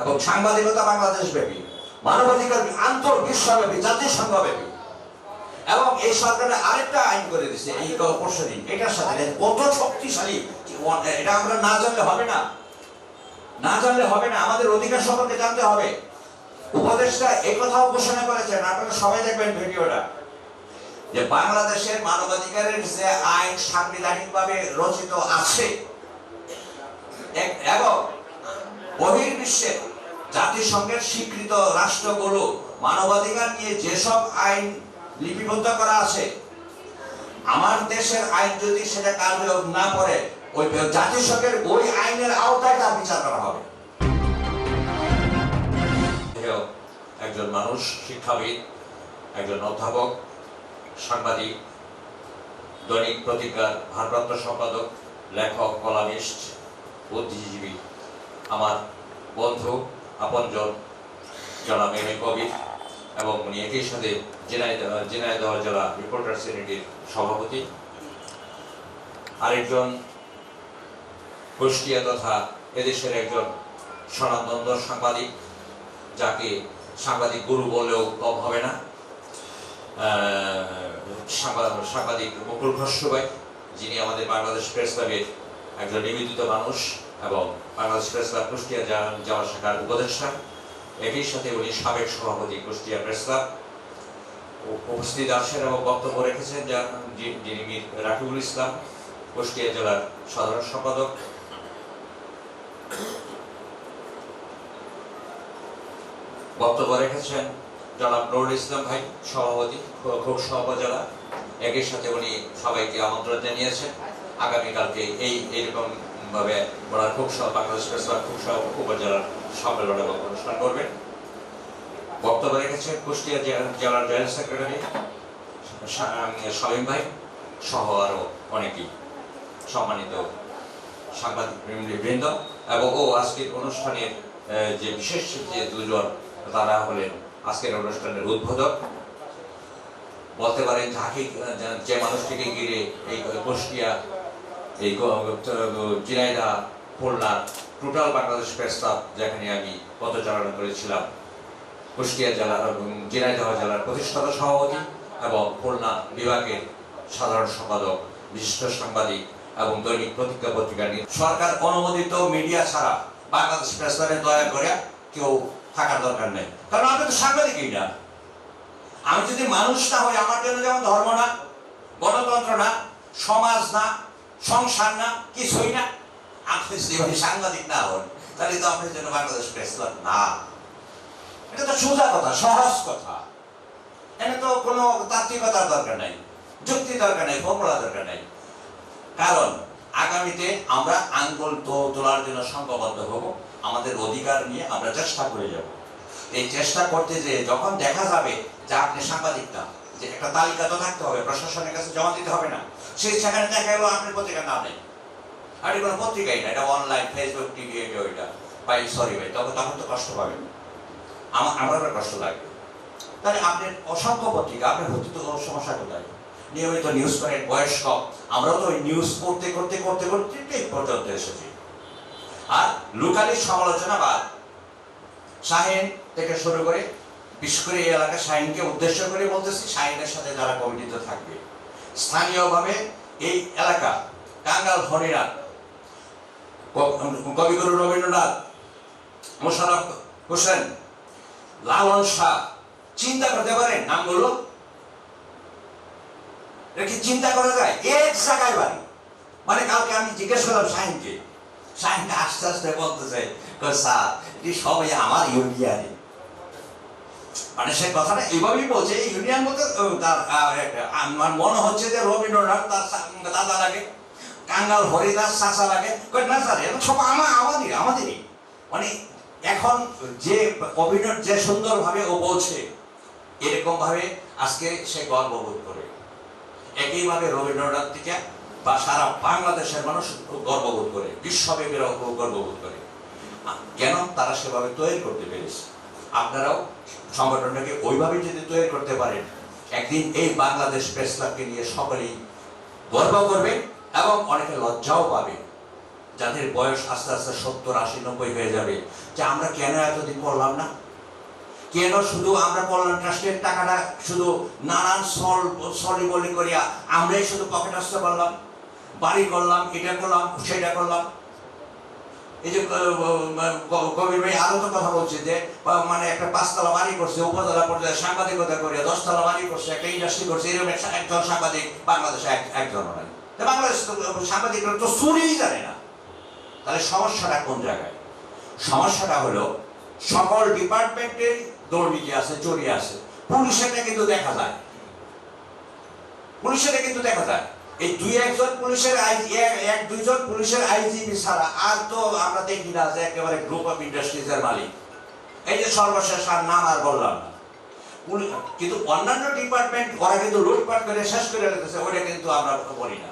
এবং সাংবাদিকতা বাংলাদেশ ব্যাপী মানবাধিকার আন্তর্বিশ্বব্যাপী, জাতিসংঘব্যাপী। এবং এই সরকারের আরেকটা আইন করে দিছে এই পরশু দিন এটার সাথে কত শক্তিশালী এটা আমরা না জানলে হবে না। না জানলে হবে না, আমাদের অধিকার সম্পর্কে জানতে হবে। উপদেষ্টা এই কথাও ঘোষণা করেছেন, আপনারা সবাই দেখবেন ভিডিওটা। যে বাংলাদেশের মানবাধিকারের যে আইন সাংবিধানিকভাবে রচিত আছে এবং বহির্বিশ্বে জাতিসংঘের স্বীকৃত রাষ্ট্রগুলো মানবাধিকার নিয়ে যেসব আইন লিপিবদ্ধ করা আছে, আমার দেশের আইন যদি সেটা কার্যকর না করে, ওই জাতিসংঘের ওই আইনের আওতায় তার বিচার করা হবে। একজন মানুষ, শিক্ষাবিদ, একজন অধ্যাপক, সাংবাদিক, দৈনিক পত্রিকার ভারপ্রাপ্ত সম্পাদক, লেখক, কলামিস্ট, বুদ্ধিজীবী। আমার বন্ধু আপনজন জনাব এম এ কবির এবং উনি একই সাথে জেনাইদহ জেনাইদহ জেলা রিপোর্টার শ্রেণীটির সভাপতি। আরেকজন কুষ্টিয়া তথা এদেশের একজন সনাতন সাংবাদিক, যাকে সাংবাদিক গুরু বলেও কম হবে না। সাংবাদিক মুকুল খসরুভাই যিনি আমাদের বাংলাদেশ প্রেস ক্লাবের একজন নিবেদিত মানুষ। এবং বাংলাদেশ প্রেস ক্লাব কুষ্টিয়া যাওয়া শাখার উপদেষ্টা। একই সাথে উনি সাবেক সভাপতি কুষ্টিয়া প্রেস ক্লাব উপস্থিত আছেন এবং বক্তব্য রেখেছেন যিনি মীর রাকিবুল ইসলাম, কুষ্টিয়া জেলার সাধারণ সম্পাদক। বক্তব্য রেখেছেন জনাব নুরুল ইসলাম ভাই, সভাপতি খুব উপজেলা একই সাথে উনি সবাইকে আমন্ত্রণ জানিয়েছেন। আগামীকালকে এই এইরকম ভাবে ওনার খুব সহ বাংলাদেশ ক্লাব খুব উপজেলার সম্মেলন অনুষ্ঠান করবেন। বক্তব্য রেখেছেন কুষ্টিয়া জেলা- জেলার জয়েন্ট সেক্রেটারি শামীম ভাই সহ আরও অনেকেই। সম্মানিত সাংবাদিক বৃন্দ এবং ও আজকের অনুষ্ঠানের যে বিশেষ যে দুজন তারা হলেন আজকের অনুষ্ঠানের উদ্বোধক। বলতে পারেন যে মানুষটিকে ঘিরে এই কুষ্টিয়া এই Jhenaidah Khulna total Bangladesh press club যেখানে আমি পদচারণা করেছিলাম, কুষ্টিয়া জেলার এবং ঝিনাইদহ জেলার প্রতিষ্ঠাতা সভাপতি এবং খুলনা বিভাগের সাধারণ সম্পাদক, বিশিষ্ট সাংবাদিক এবং দৈনিক পত্রিকা পত্রিকা নিয়ে। সরকার অনুমোদিত মিডিয়া ছাড়া বাংলাদেশ প্রেস ক্লাবে দয়া করে কেউ থাকার দরকার নেই। কারণ আমি তো সাংবাদিকই না। আমি যদি মানুষ না হই, আমার জন্য যেমন ধর্ম না, গণতন্ত্র না, সমাজ না সংসার না, কিছুই না। আপনি যদি সাংবাদিক না হন, তাহলে তো আপনার জন্য বাংলাদেশ প্রেস ক্লাব না। এটা তো সোজা কথা, সহজ কথা। এখানে তো কোনো তাত্ত্বিকতার দরকার নাই যুক্তি দরকার নাই ফর্মুলা দরকার নাই। কারণ, আগামীতে আমরা আঙ্গুল তো তোলার জন্য সংঘবদ্ধ হব, আমাদের অধিকার নিয়ে আমরা চেষ্টা করে যাব। এই চেষ্টা করতে যে যখন দেখা যাবে যে আপনি সাংবাদিক না, যে একটা তালিকা তো থাকতে হবে, প্রশাসনের কাছে জমা দিতে হবে না সেই সেখানে দেখা গেলো আপনার পত্রিকার নাম। নেই আর কোনো পত্রিকাই না, এটা অনলাইন ফেসবুক টিভি এটা। ওইটা ভাই সরি ভাই, তখন তখন তো কষ্ট পাবেন। আমার আমারও কষ্ট লাগবে তাহলে আপনার অসংখ্য পত্রিকা, আপনার হতে তো সমস্যা কোথায়? নিয়মিত নিউজ করেন বয়স কম আমরাও তো ওই নিউজ করতে করতে করতে করতে, এই পর্যন্ত এসেছি। আর লোকালি সমালোচনা বাদ। শাহিন থেকে শুরু করে, বিশেষ করে এই এলাকা শাহিনকে উদ্দেশ্য করে বলতেছি, শাহিনের সাথে যারা কমিটিতে থাকবে। স্থানীয়ভাবে এই এলাকা টাঙ্গাল হরিনাথ কবিগুরু রবীন্দ্রনাথ, মোশারফ হোসেন, লালন শাহ, চিন্তা করতে পারেন নামগুলো? কি চিন্তা করা যায়? এক জায়গায় বাড়ি। মানে কালকে আমি জিজ্ঞেস করলাম শাহিনকে। শাহিন আস্তে আস্তে বলতে চাই স্যার, এটি সবাই আমার ইউনিয়নে। মানে সে কথাটা এইভাবেই বলছে ইউনিয়ন বলতে তার আমার মনে হচ্ছে যে রবীন্দ্রনাথ, তার দাদা লাগে কাঙ্গাল হরিদাস চাচা লাগে না স্যার এটা সব আমার আমাদেরই আমাদেরই। মানে এখন যে অভিনয়, যে সুন্দরভাবে ও বলছে এরকম ভাবে আজকে সে গর্ববোধ করে। একইভাবে রবীন্দ্রনাথ থেকে বা সারা বাংলাদেশের মানুষ গর্ববোধ করে বিশ্বব্যাপী গর্ববোধ করে। কেন তারা সেভাবে তৈরি করতে পেরেছে? আপনারাও সংগঠনটাকে ওইভাবে যদি তৈরি করতে পারেন, একদিন এই বাংলাদেশ প্রেস ক্লাবকে নিয়ে সকলেই গর্ব করবে এবং অনেকে লজ্জাও পাবে যাদের বয়স আস্তে আস্তে সত্তর, আশি, নব্বই হয়ে যাবে, যে আমরা কেন এতদিন করলাম না? কেন শুধু আমরা কল্যাণ ট্রাস্টের টাকাটা শুধু নানান সল বলি করিয়া আমরাই শুধু পকেট আসতে পারলাম বাড়ি করলাম, এটা করলাম, সেটা করলাম। এই যে কবির ভাই আরও তো কথা বলছে যে মানে একটা পাঁচতলা বাড়ি করছে উপতলা পর্যায়ে সাংবাদিকতা করে দশতলা বাড়ি করছে, একটা ইন্ডাস্ট্রি করছে, এরকম একজন সাংবাদিক বাংলাদেশে এক- একজন নাই বাংলাদেশ সাংবাদিকরা তো শুনেই জানে না। তাহলে সমস্যাটা কোন জায়গায়? সমস্যাটা হলো, সকল ডিপার্টমেন্টের দুর্নীতি আছে, চুরি আছে। পুলিশেরটা কিন্তু দেখা যায়। পুলিশেরটা কিন্তু দেখা যায়। এই দুই একজন পুলিশের এক- দুইজন পুলিশের আইজিপি ছাড়া আর তো আমরা দেখি না যে একেবারে গ্রুপ অফ ইন্ডাস্ট্রিজের মালিক। এই যে সর্বশেষ আর নাম আর বললাম কিন্তু অন্যান্য ডিপার্টমেন্ট ওরা কিন্তু লুটপাট করে শেষ করে রেখেছে ওটা কিন্তু আমরা বলি না।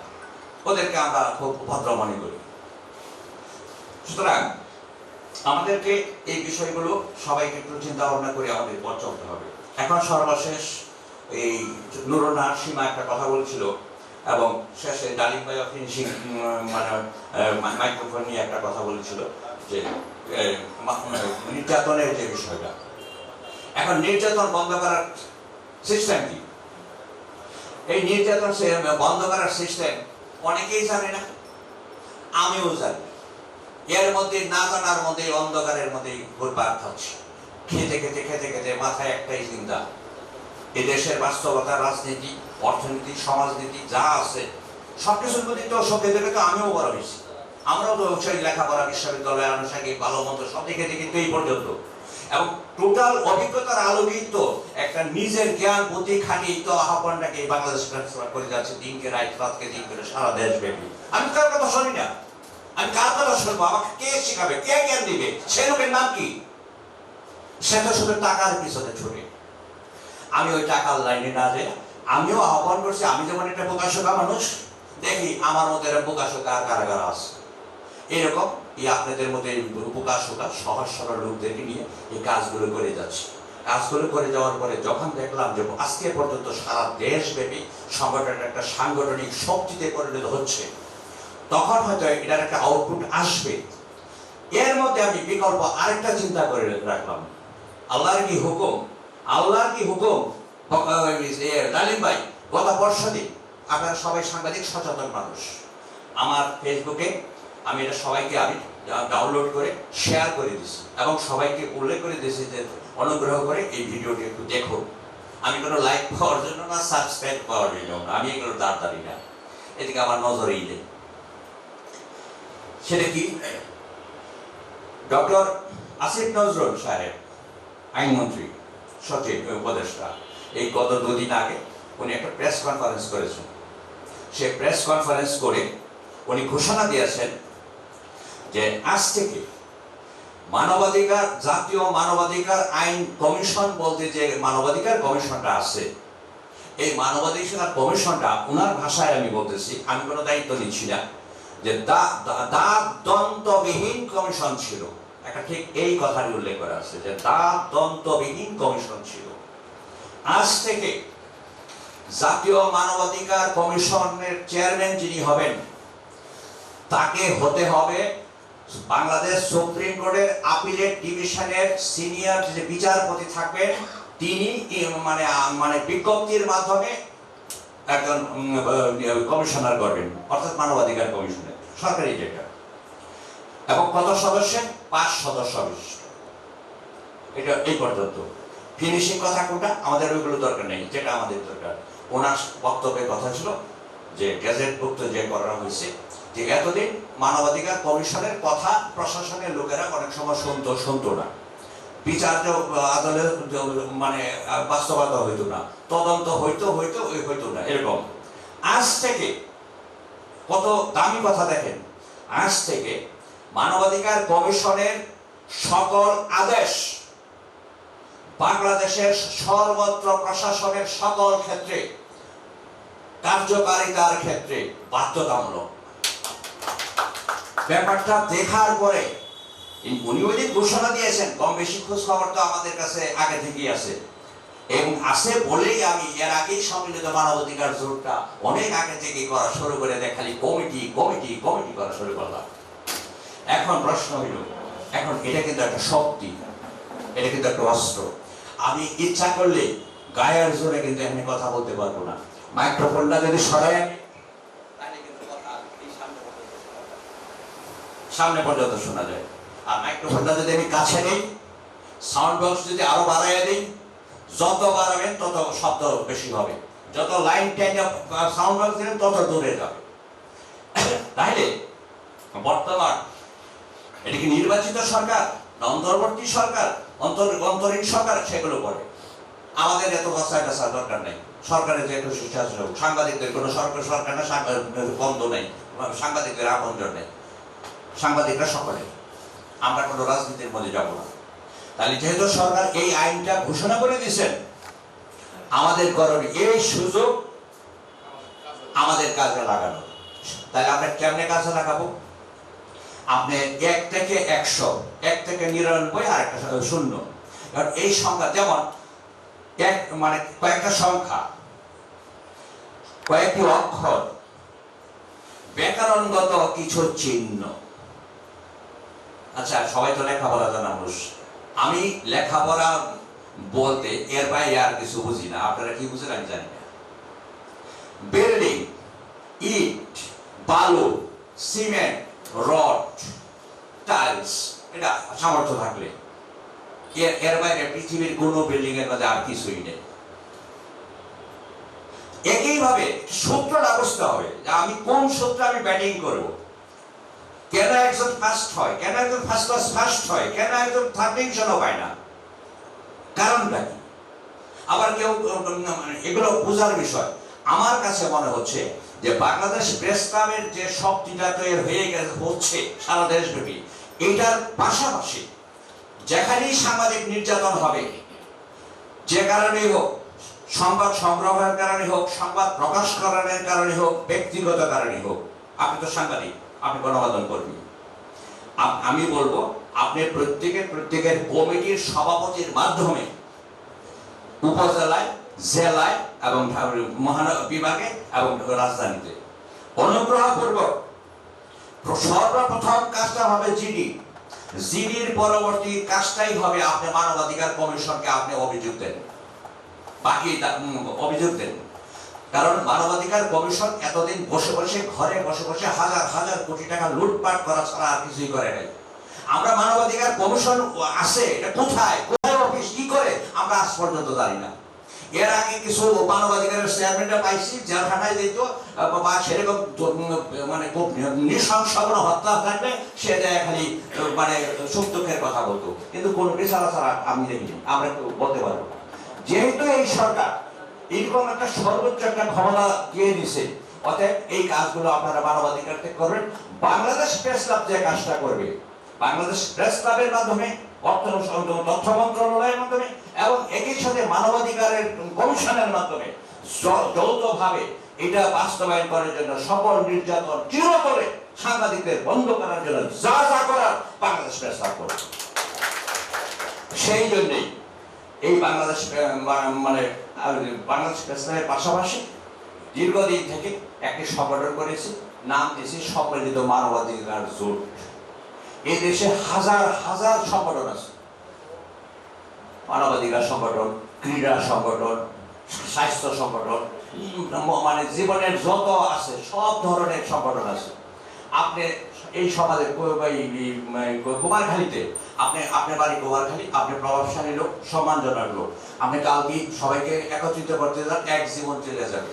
ওদেরকে আমরা খুব ভদ্র মনে করি। সুতরাং আমাদেরকে এই বিষয়গুলো সবাইকে একটু চিন্তা ভাবনা করে আমাদের পথ চলতে হবে। এখন সর্বশেষ এই নুরনা সীমা একটা কথা বলছিল এবং শেষে ডালিম ভাই ফিনিশিং মানে মাইক্রোফোন নিয়ে একটা কথা বলেছিল যে নির্যাতনের যে বিষয়টা। এখন নির্যাতন বন্ধ করার সিস্টেম কি? এই নির্যাতন বন্ধ করার সিস্টেম অনেকেই জানে না, আমিও জানি। এর মধ্যে না জানার মধ্যে অন্ধকারের মধ্যে ঘুরপাক খাচ্ছে। খেতে খেতে খেতে খেতে মাথায় একটাই চিন্তা এ দেশের বাস্তবতা, রাজনীতি, অর্থনীতি, সমাজনীতি, যা আছে, সবকিছুর প্রতি তো সব থেকে তো আমিও বড় হয়েছি। আমরাও তো সেই লেখাপড়া, বিশ্ববিদ্যালয় আনুষঙ্গিক ভালো মন্দ সব দিকে দেখি তো এই পর্যন্ত। এবং টোটাল অভিজ্ঞতার আলোকিত একটা নিজের জ্ঞান, বুদ্ধি খাটিয়ে তো আহ্বানটাকে এই বাংলাদেশ ট্রান্সফার করে যাচ্ছে দিনকে রাত, রাতকে দিন করে সারা দেশ ব্যাপী আমি কার কথা শুনি না? আমি কার কথা শুনব? আমাকে কে শেখাবে? কে জ্ঞান দিবে? সে লোকের নাম কি? সে তো শুধু টাকার পিছনে ছুটে। আমি ওই টাকার লাইনে না যাই আমিও আহ্বান করছি, আমি যেমন একটা প্রকাশকা মানুষ, দেখি আমার মধ্যে এরকম প্রকাশকা আর কারাগার আছে। এরকম এই আপনাদের মধ্যে এই প্রকাশকা সহজ সরল লোকদেরকে নিয়ে এই কাজগুলো করে যাচ্ছি। কাজগুলো করে যাওয়ার পরে যখন দেখলাম যে আজকে পর্যন্ত সারা দেশব্যাপী সংগঠনটা একটা সাংগঠনিক শক্তিতে পরিণত হচ্ছে, তখন হয়তো এটার একটা আউটপুট আসবে। এর মধ্যে আমি বিকল্প আরেকটা চিন্তা করে রাখলাম। আল্লাহর কি হুকুম? আল্লাহর কি হুকুম? ডালিম ভাই, গত বর্ষা দিন আপনারা সবাই সাংবাদিক, সচেতন মানুষ। আমার ফেসবুকে আমি এটা সবাইকে আমি ডাউনলোড করে শেয়ার করে দিছি এবং সবাইকে উল্লেখ করে দিয়েছি যে অনুগ্রহ করে এই ভিডিওটি একটু দেখো আমি কোনো লাইক পাওয়ার জন্য না সাবস্ক্রাইব পাওয়ার জন্য আমি এগুলো দাঁড়ি না। এদিকে আমার নজরেই নেই। সেটা কি? ডক্টর আসিফ নজরুল সাহেব, আইনমন্ত্রী। সচিব উপদেষ্টা। এই গত দুদিন আগে উনি একটা প্রেস কনফারেন্স করেছেন। সে প্রেস কনফারেন্স করে উনি ঘোষণা দিয়েছেন যে আজ থেকে মানবাধিকার, জাতীয় মানবাধিকার আইন কমিশন বলতে যে মানবাধিকার কমিশনটা আছে, এই মানবাধিকার কমিশনটা ওনার ভাষায় আমি বলতেছি, আমি কোনো দায়িত্ব নিচ্ছি না যে দা দন্তবিহীন কমিশন ছিল। একটা ঠিক এই কথাটি উল্লেখ করা আছে যে দাঁত দন্তবিহীন কমিশন ছিল। আজ থেকে জাতীয় মানবাধিকার কমিশনের চেয়ারম্যান যিনি হবেন, তাকে হতে হবে বাংলাদেশ সুপ্রিম কোর্টের আপিলেট ডিভিশনের সিনিয়র যে বিচারপতি থাকবেন, তিনি মানে মানে বিজ্ঞপ্তির মাধ্যমে একজন কমিশনার করবেন, অর্থাৎ মানবাধিকার কমিশনের, সরকারি যেটা। এবং কত সদস্য? পাঁচ সদস্য বিশিষ্ট এটা এই পর্যন্ত। ফিনিশিং কথা কোনটা? আমাদের ওইগুলো দরকার নেই, যেটা আমাদের দরকার। ওনার বক্তব্যের কথা ছিল যে গ্যাজেটভুক্ত যে করা হয়েছে, যে এতদিন মানবাধিকার কমিশনের কথা প্রশাসনের লোকেরা অনেক সময় শুনতো শুনতো না। বিচার যে আদালে মানে বাস্তবতা হইতো না। তদন্ত হইতো হইতো ওই হইতো না, এরকম। আজ থেকে, কত দামি কথা দেখেন, আজ থেকে মানবাধিকার কমিশনের সকল আদেশ বাংলাদেশের সর্বত্র প্রশাসনের সকল ক্ষেত্রে কার্যকারিতার ক্ষেত্রে বাধ্যতামূলক। ব্যাপারটা দেখার পরে এই উনি ওই দিন ঘোষণা দিয়েছেন কম বেশি খোঁজ খবর তো আমাদের কাছে আগে থেকেই আছে। এবং আছে বলেই আমি এর আগেই সম্মিলিত মানবাধিকার জোরটা অনেক আগে থেকে করা শুরু করে দেয়, খালি কমিটি কমিটি কমিটি করা শুরু করলাম। এখন প্রশ্ন হইল, এখন এটা কিন্তু একটা শক্তি, এটা কিন্তু একটা অস্ত্র। আমি ইচ্ছা করলে গায়ের জোরে কিন্তু এখানে কথা বলতে পারব না। মাইক্রোফোনটা যদি সরাই, তাহলে সামনে পর্যন্ত শোনা যায়। আর মাইক্রোফোনটা যদি আমি কাছে নিই সাউন্ড বক্স যদি আরও বাড়াইয়া দিই, যত বাড়াবেন তত শব্দ বেশি হবে। যত লাইন টেনে সাউন্ড বক্স দিলেন তত দূরে যাবে। তাইলে বর্তমান এটা কি নির্বাচিত সরকার? না অন্তর্বর্তী সরকার? অন্তর অন্তরীণ সরকার সেগুলো করে। আমাদের এত বাচ্চা টাচা দরকার নেই। সরকারের যে খুশি শাসন হোক, সাংবাদিকদের কোনো সরকার সরকার না বন্ধ নেই। সাংবাদিকদের আপনজন নেই। সাংবাদিকরা সকলে। আমরা কোনো রাজনীতির মধ্যে যাব না। তাহলে যেহেতু সরকার এই আইনটা ঘোষণা করে দিয়েছেন, আমাদের করণীয় এই সুযোগ আমাদের কাজে লাগানো। তাহলে আমরা কেমনে কাজে লাগাবো? আপনি এক থেকে একশো, এক থেকে নিরানব্বই আর একটা শূন্য। এই সংখ্যা, যেমন এক মানে কয়েকটা সংখ্যা, কয়েকটি অক্ষর, ব্যাকরণগত কিছু চিহ্ন। আচ্ছা সবাই তো লেখাপড়া জানা মানুষ। আমি লেখাপড়া বলতে এর বাইরে আর কিছু বুঝি না। আপনারা কি বুঝেন আমি জানি না। বিল্ডিং, ইট, বালু, সিমেন্ট রড, টাইলস, এটা সামর্থ্য থাকলে। এর এর বাইরে পৃথিবীর কোনো বিল্ডিং এর মধ্যে আর কিছুই নেই। একইভাবে সূত্রটা বুঝতে হবে যে আমি কোন সূত্রে আমি ব্যাটিং করব। কেন একজন ফার্স্ট হয়? কেন একজন ফার্স্ট ক্লাস ফার্স্ট হয়? কেন একজন থার্ড ডিভিশনও পায় না? কারণটা কি? আবার কেউ মানে এগুলো বোঝার বিষয়। আমার কাছে মনে হচ্ছে যে বাংলাদেশ প্রেস ক্লাবের যে শক্তিটা তৈরি হয়ে গেছে, হচ্ছে সারা দেশব্যাপী। এটার পাশাপাশি যেখানেই সাংবাদিক নির্যাতন হবে, যে কারণেই হোক, সংবাদ সংগ্রহের কারণে হোক, সংবাদ প্রকাশ করানোর কারণে হোক, ব্যক্তিগত কারণে হোক, আপনি তো সাংবাদিক, আপনি গণমাধ্যম কর্মী। আমি বলব, আপনি প্রত্যেকের প্রত্যেকের কমিটির সভাপতির মাধ্যমে উপজেলায়, জেলায় এবং মহানগর বিভাগে এবং রাজধানীতে। অনুগ্রহপূর্বক প্র- সর্বপ্রথম কাজটা হবে জিডি। জিডির পরবর্তী কাজটাই হবে আপনি মানবাধিকার কমিশনকে আপনি অভিযোগ দেন। বাকি অভিযোগ দেন। কারণ মানবাধিকার কমিশন এতদিন বসে বসে, ঘরে বসে বসে হাজার হাজার কোটি টাকা লুটপাট করা ছাড়া আর কিছুই করে নাই। আমরা মানবাধিকার কমিশন আছে, এটা কোথায়? কোথায় অফিস? কি করে? আমরা আজ পর্যন্ত জানি না। এর আগে কিছু মানবাধিকারের চেয়ারম্যানরা পাইছি জেলখানায় দিত আহ, বা সেরকম মানে খুব হত্যা থাকবে সে খালি মানে সুখ দুঃখের কথা বলতো। কিন্তু কোনো বিচারা ছাড়া আমি দেখিনি আমরা বলতে পারব। যেহেতু এই সরকার এরকম একটা সর্বোচ্চ একটা ক্ষমতা দিয়ে দিছে অতএব এই কাজগুলো আপনারা মানবাধিকার থেকে করবেন। বাংলাদেশ প্রেস ক্লাব যে কাজটা করবে বাংলাদেশ প্রেস ক্লাবের মাধ্যমে অর্থ তথ্য মন্ত্রণালয়ের মাধ্যমে এবং একই সাথে মানবাধিকারের কমিশনের মাধ্যমে যৌথভাবে এটা বাস্তবায়ন করার জন্য সকল নির্যাতন চিরতরে সাংবাদিকদের বন্ধ করার জন্য যা যা করার বাংলাদেশ প্রেস ক্লাব করবে। সেই জন্যই এই বাংলাদেশ মানে বাংলাদেশ প্রেসক্লাবের পাশাপাশি দীর্ঘদিন থেকে একটি সংগঠন করেছি, নাম দিয়েছি সম্মিলিত মানবাধিকার জোট। এই দেশে হাজার হাজার সংগঠন আছে। মানবাধিকার সংগঠন ক্রীড়া সংগঠন, স্বাস্থ্য সংগঠন মানে জীবনের যত আছে, সব ধরনের সংগঠন আছে। আপনি এই সমাজে কুমারখালীতে আপনি আপনার বাড়ি কুমারখালী আপনি প্রভাবশালী লোক, সম্মানজনক লোক। আপনি কালকে সবাইকে একত্রিত করতে যান, এক জীবন চলে যাবে।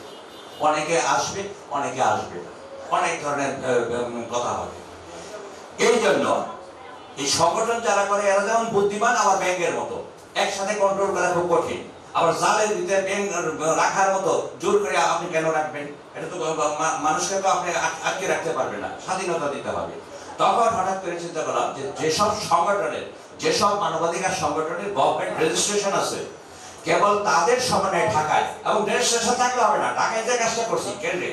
অনেকে আসবে অনেকে আসবে অনেক ধরনের কথা হবে। এই জন্য এই সংগঠন যারা করে, এরা যেমন বুদ্ধিমান আবার ব্যাংকের মতো। একসাথে কন্ট্রোল করা খুব কঠিন। আবার জালের ভিতরে ব্যাংক রাখার মতো জোর করে আপনি কেন রাখবেন? এটা তো মানুষকে তো আপনি আটকে রাখতে পারবেন না, স্বাধীনতা দিতে হবে। তখন হঠাৎ করে চিন্তা করলাম যে যেসব সংগঠনের, যেসব মানবাধিকার সংগঠনের গভর্নমেন্ট রেজিস্ট্রেশন আছে, কেবল তাদের সমন্বয়ে ঢাকায়, এবং রেজিস্ট্রেশন থাকলে হবে না, ঢাকায় যে কাজটা করছি, কেন্দ্রে,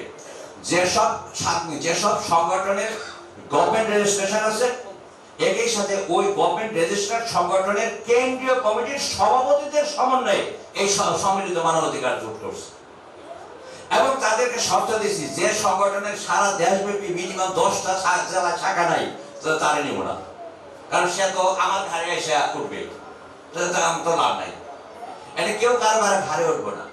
যেসব যেসব সংগঠনের গভর্নমেন্ট রেজিস্ট্রেশন আছে একই সাথে ওই গভর্নমেন্ট রেজিস্টার্ড সংগঠনের কেন্দ্রীয় কমিটির সভাপতিদের সমন্বয়ে এই সম্মিলিত মানবাধিকার জোট করছে। এবং তাদেরকে শর্ত দিয়েছি, যে সংগঠনের সারা দেশব্যাপী মিনিমাম দশটা জেলা শাখা নাই তারে নিব না। কারণ সে তো আমার ঘাড়ে এসে উঠবে আমার তো লাভ নাই। এটা কেউ কারবার ঘাড়ে উঠবো না।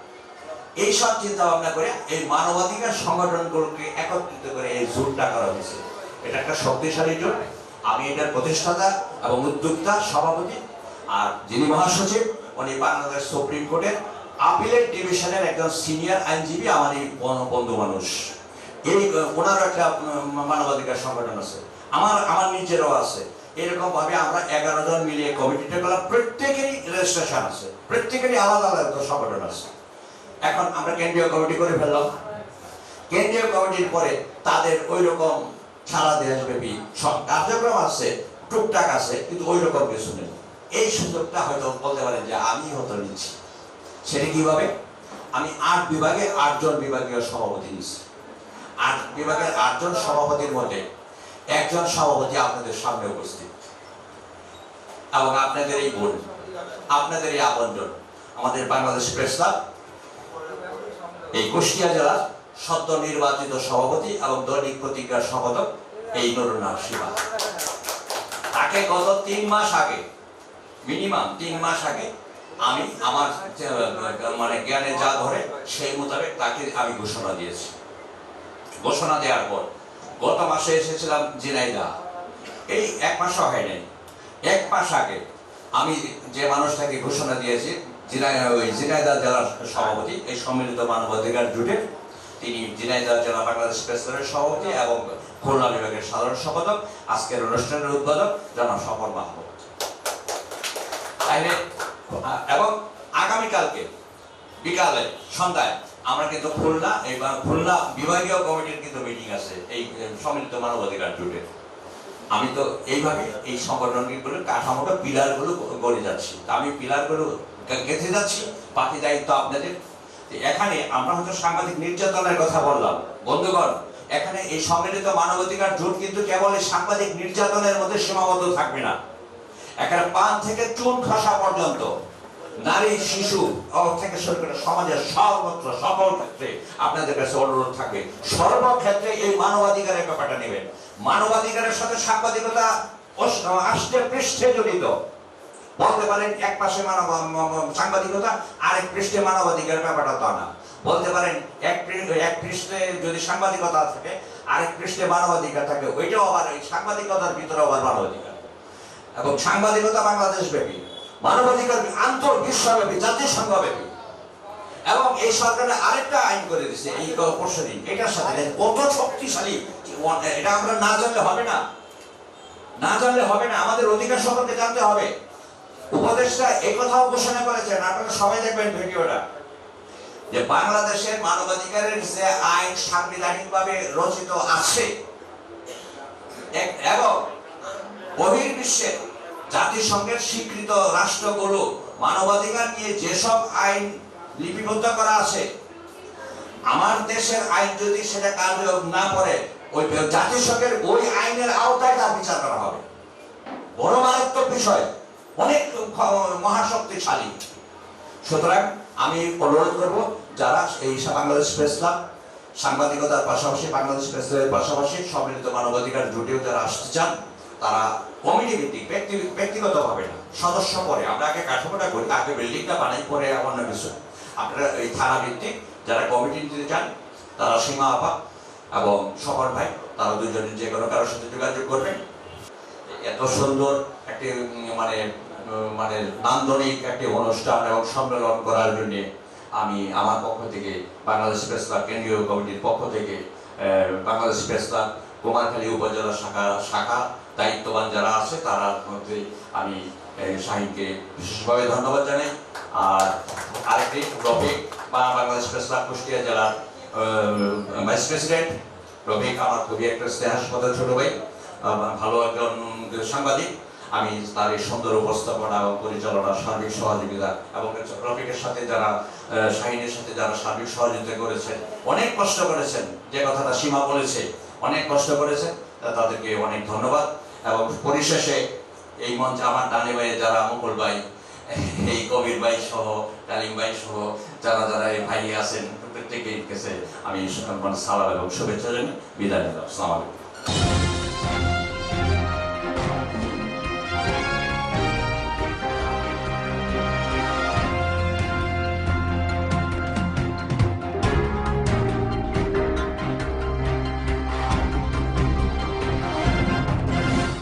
এই সব চিন্তা ভাবনা করে এই মানবাধিকার সংগঠনগুলোকে একত্রিত করে এই জোটটা করা হয়েছে। এটা একটা শক্তিশালী জোট। আমি এটার প্রতিষ্ঠাতা এবং উদ্যোক্তা সভাপতি আর যিনি মহাসচিব, উনি বাংলাদেশ সুপ্রিম কোর্টের আপিলেট ডিভিশনের একজন সিনিয়র আইনজীবী, আমার এই বন- বন্ধু মানুষ। এই, ওনারও একটা মানবাধিকার সংগঠন আছে। আমার আমার নিজেরও আছে। এরকম ভাবে আমরা এগারো জন মিলিয়ে কমিটিটা করলাম প্রত্যেকেরই রেজিস্ট্রেশন আছে। প্রত্যেকেরই আলাদা আলাদা সংগঠন আছে। এখন আমরা কেন্দ্রীয় কমিটি করে ফেললাম। কেন্দ্রীয় কমিটির পরে তাদের ওই রকম সারা দেশব্যাপী সব কার্যক্রম আছে, টুকটাক আছে, কিন্তু ওই রকম কিছু নেই। এই সুযোগটা হয়তো বলতে পারেন যে আমি হয়তো নিচ্ছি। সেটা কীভাবে? আমি আট বিভাগে আটজন বিভাগীয় সভাপতি নিচ্ছি। আট বিভাগের আটজন সভাপতির মধ্যে একজন সভাপতি আপনাদের সামনে উপস্থিত। এবং আপনাদের এই বোর্ড, আপনাদের এই আপনজন, আমাদের বাংলাদেশ প্রেস ক্লাব, এই কুষ্টিয়া জেলার সদ্য নির্বাচিত সভাপতি এবং দৈনিক প্রতিজ্ঞার সম্পাদক এই নরুনাথ শিবা তাকে গত তিন মাস আগে মিনিমাম তিন মাস আগে আমি আমার মানে জ্ঞানে যা ধরে সেই মোতাবেক তাকে আমি ঘোষণা দিয়েছি। ঘোষণা দেওয়ার পর গত মাসে এসেছিলাম জিনাইদা এই এক মাসও হয় নাই এক মাস আগে আমি যে মানুষটাকে ঘোষণা দিয়েছি জিনাই ওই জিনাইদা জেলার সভাপতি, এই সম্মিলিত মানবাধিকার জোটের তিনি জিনাইদা জেলা বাংলাদেশ প্রেস ক্লাবের সভাপতি এবং খুলনা বিভাগের সাধারণ সম্পাদক আজকের অনুষ্ঠানের উদ্বোধক জনাব সফর মাহমুদ। এবং আগামীকালকে বিকালে সন্ধ্যায় আমরা কিন্তু খুলনা এবার খুলনা বিভাগীয় কমিটির কিন্তু মিটিং আছে এই সম্মিলিত মানবাধিকার জোটের আমি তো এইভাবে এই সংগঠনগুলো কাঠামোটা পিলারগুলো গড়ে যাচ্ছি। আমি পিলারগুলো গেঁথে যাচ্ছি বাকি দায়িত্ব আপনাদের এখানে আমরা হয়তো সাংবাদিক নির্যাতনের কথা বললাম। বন্ধুগণ, এখানে এই সম্মিলিত মানবাধিকার জোট কিন্তু কেবল এই সাংবাদিক নির্যাতনের মধ্যে সীমাবদ্ধ থাকবে না। এখানে পান থেকে চুন খসা পর্যন্ত নারী, শিশু থেকে শুরু করে সমাজের সর্বত্র, সকল ক্ষেত্রে আপনাদের কাছে অনুরোধ থাকবে, সর্বক্ষেত্রে এই মানবাধিকারের ব্যাপারটা নেবেন। মানবাধিকারের সাথে সাংবাদিকতা আষ্টে পৃষ্ঠে জড়িত। বলতে পারেন এক পাশে মানব সাংবাদিকতা, আরেক পৃষ্ঠে মানবাধিকার ব্যাপারটা তা না। বলতে পারেন এক এক পৃষ্ঠে যদি সাংবাদিকতা থাকে, আরেক পৃষ্ঠে মানবাধিকার থাকে, ওইটাও আবার এই সাংবাদিকতার ভিতরে আবার মানবাধিকার। এবং সাংবাদিকতা বাংলাদেশ ব্যাপী মানবাধিকার আন্তর বিশ্বব্যাপী জাতিসংঘ ব্যাপী এবং এই সরকারের আরেকটা আইন করে দিছে এই পরশু দিন এটার সাথে কত শক্তিশালী এটা আমরা না জানলে হবে না। না জানলে হবে না, আমাদের অধিকার সম্পর্কে জানতে হবে। উপদেষ্টা এই কথাও ঘোষণা করেছেন। আপনারা সবাই দেখবেন ভিডিওটা। যে বাংলাদেশের মানবাধিকারের যে আইন সাংবিধানিকভাবে রচিত আছে এবং বহির্বিশ্বে জাতিসংঘের স্বীকৃত রাষ্ট্রগুলো মানবাধিকার নিয়ে যেসব আইন লিপিবদ্ধ করা আছে, আমার দেশের আইন যদি সেটা কার্যকর না করে, ওই জাতিসংঘের ওই আইনের আওতায় তার বিচার করা হবে। বড় মারাত্মক বিষয়। অনেক খ- মহাশক্তিশালী। সুতরাং আমি অনুরোধ করব, যারা এই বাংলাদেশ প্রেস ক্লাব, সাংবাদিকতার পাশাপাশি বাংলাদেশ প্রেস ক্লাবের পাশাপাশি সম্মিলিত মানবাধিকার জুটেও যারা আসতে চান, তারা কমিটি ভিত্তিক, ব্যক্তি ব্যক্তিগতভাবে না, সদস্য পরে, আমরা আগে কাঠামোটা করি, আগে বিল্ডিংটা বানাই, পরে অন্য কিছু। আপনারা এই থানা ভিত্তিক, যারা কমিটি নিতে চান, তারা সীমা আপা এবং সফর ভাই, তারা দুজনে যে কোনো কারোর সাথে যোগাযোগ করবেন। এত সুন্দর একটি মানে মানে নান্দনিক একটি অনুষ্ঠান এবং সম্মেলন করার জন্য আমি আমার পক্ষ থেকে বাংলাদেশ ক্লাব, কেন্দ্রীয় কমিটির পক্ষ থেকে বাংলাদেশ ক্লাব, কুমারখালী উপজেলা শাখা শাখা দায়িত্ববান যারা আছে, তার মধ্যে আমি শাহিনকে বিশেষভাবে ধন্যবাদ জানাই। আর আরেকটি রফিক, বা বাংলাদেশ ক্লাব কুষ্টিয়া জেলার ভাইস প্রেসিডেন্ট। রফিক আমার খুবই একটা স্নেহাস্পদ ছোট ভাই ভালো একজন সাংবাদিক। আমি তার এই সুন্দর উপস্থাপনা এবং পরিচালনা, সার্বিক সহযোগিতা এবং রফিকের সাথে যারা শাহিনের সাথে যারা সার্বিক সহযোগিতা করেছেন, অনেক কষ্ট করেছেন, যে কথাটা সীমা বলেছে, অনেক কষ্ট করেছেন তাদেরকে অনেক ধন্যবাদ এবং পরিশেষে এই মঞ্চে আমার ডানে ভাইয়ে যারা মুকুল ভাই, এই কবির ভাই সহ, ডালিম ভাই সহ, যারা যারা এই ভাই আছেন, প্রত্যেকের কাছে আমি মানে সালাম এবং শুভেচ্ছা জানিয়ে বিদায় নিলাম, আসসালামু